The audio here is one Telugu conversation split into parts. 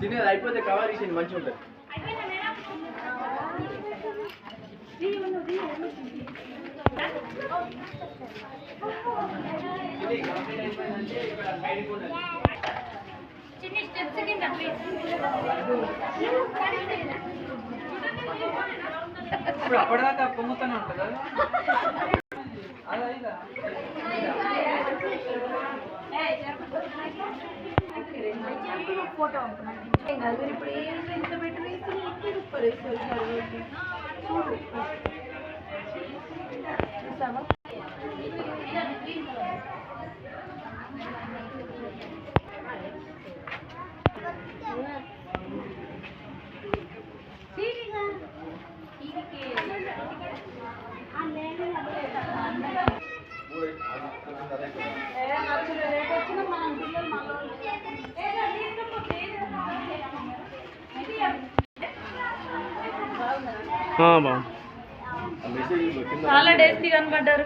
చిన్నది అయిపోతే కవర్ ఇచ్చింది మంచిగా ఉంటుంది ఇప్పుడు అప్పటిదాకా పొంగుతూనే ఉంటుంది? అదా ఇదా ఇప్పుడు ఏం ఎంత బెటర్ వేసి సూపర్ బాగుంది చాలా టేస్టీ కనబడ్డారు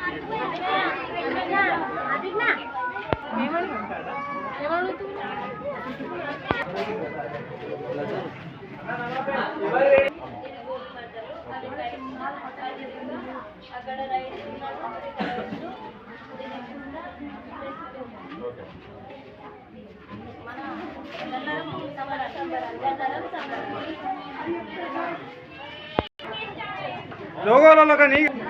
చూడు చేంజ్ ఉన్నాయి చిని ఈ టైంలో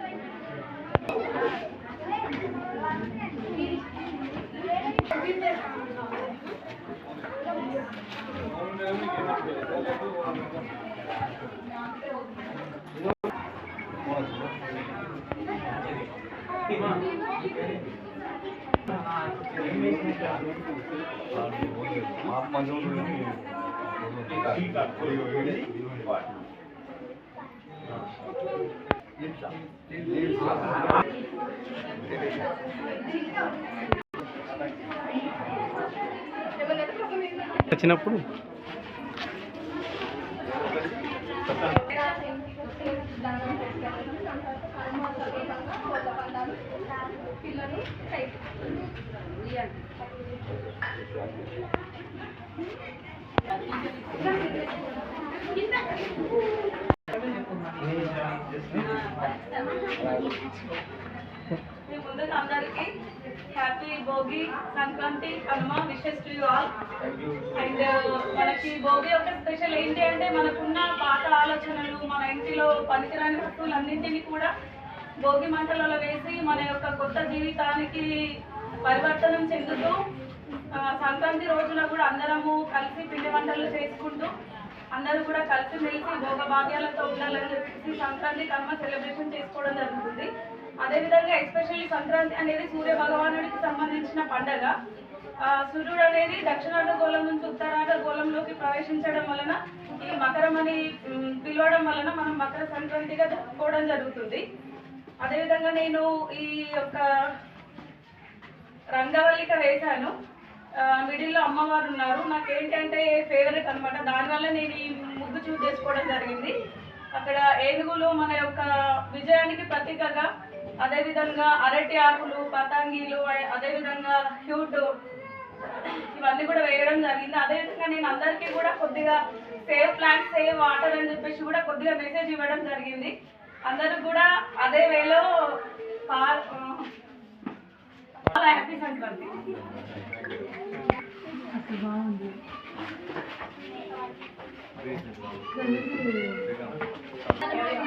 వచ్చినప్పుడు మీ ముందుగా అందరికి happy Bhogi Sankranti Kanuma wishes to you all. And uh, మనకి భోగి యొక్క స్పెషల్ ఏంటి అంటే మనకున్న పాత ఆలోచనలు మన ఇంటిలో పనికిరాని వస్తువులన్నింటినీ కూడా భోగి మంటలలో వేసి మన యొక్క కొత్త జీవితానికి పరివర్తనం చెందుతూ సంక్రాంతి రోజున కూడా అందరము కలిసి పిండి వంటలు చేసుకుంటూ అందరూ కూడా కలిసి మెలిసి భోగ భాగ్యాలతో ఉండాలని చెప్పేసి సంక్రాంతి కర్మ సెలబ్రేషన్ చేసుకోవడం జరుగుతుంది. అదేవిధంగా ఎస్పెషల్లీ సంక్రాంతి అనేది సూర్య భగవానుడికి సంబంధించిన పండగ. సూర్యుడు అనేది దక్షిణార్ధ గోళం నుంచి ఉత్తరార్ధ గోళంలోకి ప్రవేశించడం వలన ఈ మకరం అని పిలవడం వలన మనం మకర సంక్రాంతిగా జరుపుకోవడం జరుగుతుంది. అదేవిధంగా నేను ఈ యొక్క రంగవల్లిక వేశాను. మిడిల్లో అమ్మవారు ఉన్నారు. నాకేంటంటే ఫేవరెట్ అనమాట దానివల్ల నేను ఈ ముగ్గు చూస్ చేసుకోవడం జరిగింది. అక్కడ ఏనుగులు మన యొక్క విజయానికి ప్రతీకగా అదేవిధంగా అరటి ఆకులు పతంగిలు అదేవిధంగా హ్యూట్ ఇవన్నీ కూడా వేయడం జరిగింది. అదేవిధంగా నేను అందరికీ కూడా కొద్దిగా సేవ్ ప్లాంట్ సేవ్ వాటర్ అని చెప్పేసి కూడా కొద్దిగా మెసేజ్ ఇవ్వడం జరిగింది. అందరూ కూడా అదే వేలో పా- చాలా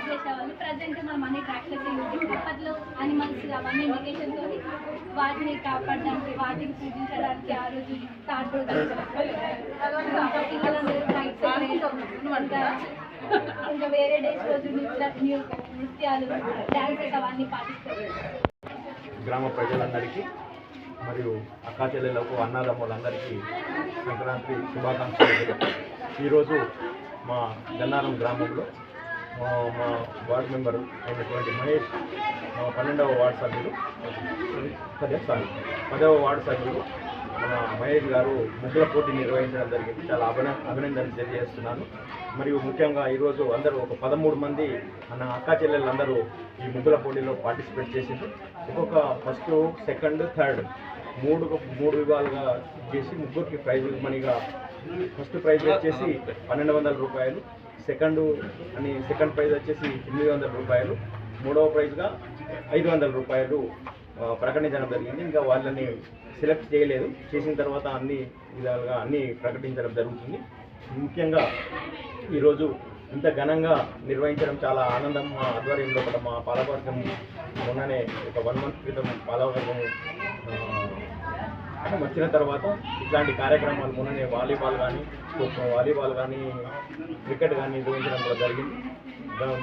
చేసేవాళ్ళు ప్రజెంట్ మనం అన్ని ప్రాక్టీస్ అప్పట్లో అనిమల్స్ అవన్నీ ఇండికేషన్ తోటి వాటిని కాపాడడానికి వాటిని పూజించడానికి ఆ రోజు థర్డ్ ఇంకా వేరే డేస్ రోజు నృత్య నృత్యాలు డాన్సెస్ అవన్నీ పాటిస్తారు గ్రామ ప్రజలందరికీ మరియు అక్కా చెల్లెలకు అన్నదమ్ములందరికీ సంక్రాంతి శుభాకాంక్షలు. ఈరోజు మా గన్నారం గ్రామంలో మా వార్డు మెంబర్ అయినటువంటి మహేష్ మా పన్నెండవ వార్డు సభ్యులు. పదే సారీ పదవ వార్డు సభ్యులు మన మహేష్ గారు ముగ్గుల పోటీ నిర్వహించడం జరిగింది. చాలా అభిన అభినందనలు తెలియజేస్తున్నాను. మరియు ముఖ్యంగా ఈరోజు అందరూ ఒక పదమూడు మంది మన అక్క చెల్లెళ్ళందరూ ఈ ముగ్గుల పోటీలో పార్టిసిపేట్ చేసింది ఒక్కొక్క ఫస్ట్ సెకండ్ థర్డ్ మూడు మూడు విభాగాలుగా చేసి ముగ్గురికి ప్రైజ్ మనీగా ఫస్ట్ ప్రైజ్ వచ్చేసి పన్నెండు వందల రూపాయలు. సెకండ్ అని సెకండ్ ప్రైజ్ వచ్చేసి ఎనిమిది వందల రూపాయలు. మూడవ ప్రైజ్గా ఐదు వందల రూపాయలు ప్రకటించడం జరిగింది. ఇంకా వాళ్ళని సెలెక్ట్ చేయలేదు. చేసిన తర్వాత అన్ని విధాలుగా అన్ని ప్రకటించడం జరుగుతుంది. ముఖ్యంగా ఈరోజు ఇంత ఘనంగా నిర్వహించడం చాలా ఆనందం. మా ఆధ్వర్యంలో కూడా మా పాలవర్గం మొన్ననే ఒక వన్ మంత్ క్రితం పాలవర్గం వచ్చిన తర్వాత ఇట్లాంటి కార్యక్రమాలు మొన్ననే వాలీబాల్ కానీ వాలీబాల్ కానీ క్రికెట్ కానీ నిర్వహించడం కూడా జరిగింది.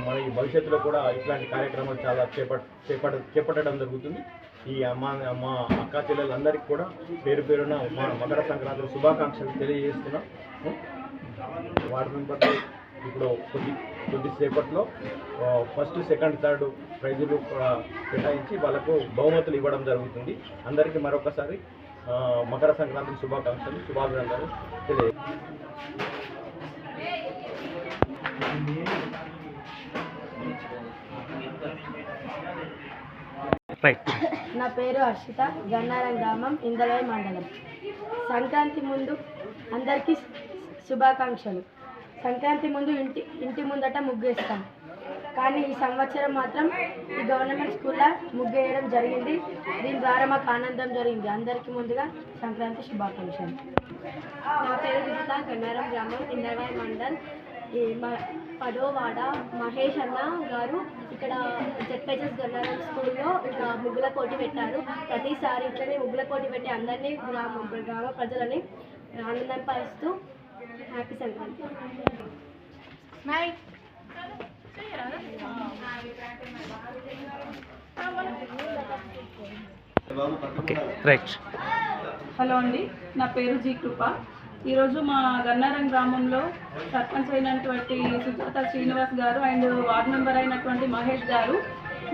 మన ఈ భవిష్యత్తులో కూడా ఇట్లాంటి కార్యక్రమాలు చాలా చేపట్ చేపట్ట చేపట్టడం జరుగుతుంది. ఈ అమ్మ మా అక్క చెల్లెలందరికీ కూడా పేరు పేరున మా మకర సంక్రాంతి శుభాకాంక్షలు తెలియజేస్తున్నాం. వార్డు మెంబర్లు ఇప్పుడు కొద్ది కొద్దిసేపట్లో ఫస్ట్ సెకండ్ థర్డ్ ప్రైజులు కేటాయించి వాళ్ళకు బహుమతులు ఇవ్వడం జరుగుతుంది. అందరికీ మరొకసారి మకర సంక్రాంతి శుభాకాంక్షలు శుభాభినందనలు తెలియ రైట్ నా పేరు హర్షిత గన్నారం గ్రామం ఇందలవాయి మండలం. సంక్రాంతి ముందు అందరికీ శుభాకాంక్షలు. సంక్రాంతి ముందు ఇంటి ఇంటి ముందట ముగ్గేస్తాం. కానీ ఈ సంవత్సరం మాత్రం ఈ గవర్నమెంట్ స్కూల్లో ముగ్గేయడం జరిగింది. దీని ద్వారా మాకు ఆనందం జరిగింది. అందరికీ ముందుగా సంక్రాంతి శుభాకాంక్షలు. నా పేరు విజిత గన్నారం గ్రామం ఇందలవాయి మండల్. ఈ పదో వాడ మహేష్ అన్న గారు ఇక్కడ జెడ్పీహెచ్ఎస్ గన్నారం స్కూల్లో ఇట్లా ముగ్గుల పోటీ పెట్టారు. ప్రతిసారి ఇట్లనే ముగ్గుల పోటీ పెట్టి అందరినీ గ్రామ గ్రామ ప్రజలని ఆనందపరుస్తూ హ్యాపీ సంక్రాంతి రైట్. హలో అండి నా పేరు జీ కృప. ఈరోజు మా గన్నారం గ్రామంలో సర్పంచ్ అయినటువంటి సుజాత శ్రీనివాస్ గారు అండ్ వార్డ్ మెంబర్ అయినటువంటి మహేష్ గారు.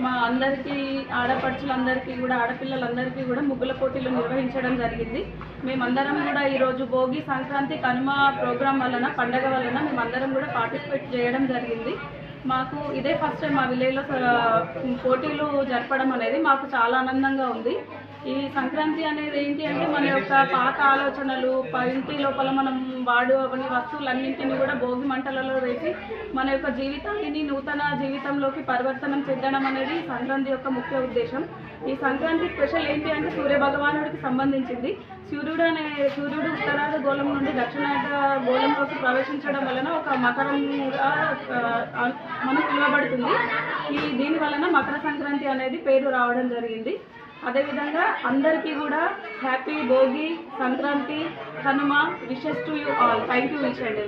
మా అందరికీ ఆడపడుచులందరికీ కూడా ఆడపిల్లలందరికీ కూడా ముగ్గుల పోటీలు నిర్వహించడం జరిగింది. మేమందరం కూడా ఈరోజు భోగి సంక్రాంతి కనుమ ప్రోగ్రాం వలన పండగ వలన మేమందరం కూడా పార్టిసిపేట్ చేయడం జరిగింది. మాకు ఇదే ఫస్ట్ టైం మా విలేజ్లో పోటీలు జరపడం అనేది మాకు చాలా ఆనందంగా ఉంది. ఈ సంక్రాంతి అనేది ఏంటి అంటే మన యొక్క పాత ఆలోచనలు ఇంటి లోపల మనం వాడు అవన్నీ వస్తువులన్నింటినీ కూడా భోగి మంటలలో వేసి మన యొక్క జీవితాన్ని నూతన జీవితంలోకి పరివర్తనం చెందడం అనేది సంక్రాంతి యొక్క ముఖ్య ఉద్దేశం. ఈ సంక్రాంతి స్పెషల్ ఏంటి అంటే సూర్య భగవానుడికి సంబంధించింది. సూర్యుడు అనే సూర్యుడు ఉత్తరాద గోళం నుండి దక్షిణార్థ గోళంలోకి ప్రవేశించడం వలన ఒక మకరంగా ఆ, మనకు పిలువబడుతుంది. ఈ దీని వలన మకర సంక్రాంతి అనేది పేరు రావడం జరిగింది. అదేవిధంగా అందరికీ కూడా happy Bhogi Sankranti Kanuma wishes to you all. Thank you wish and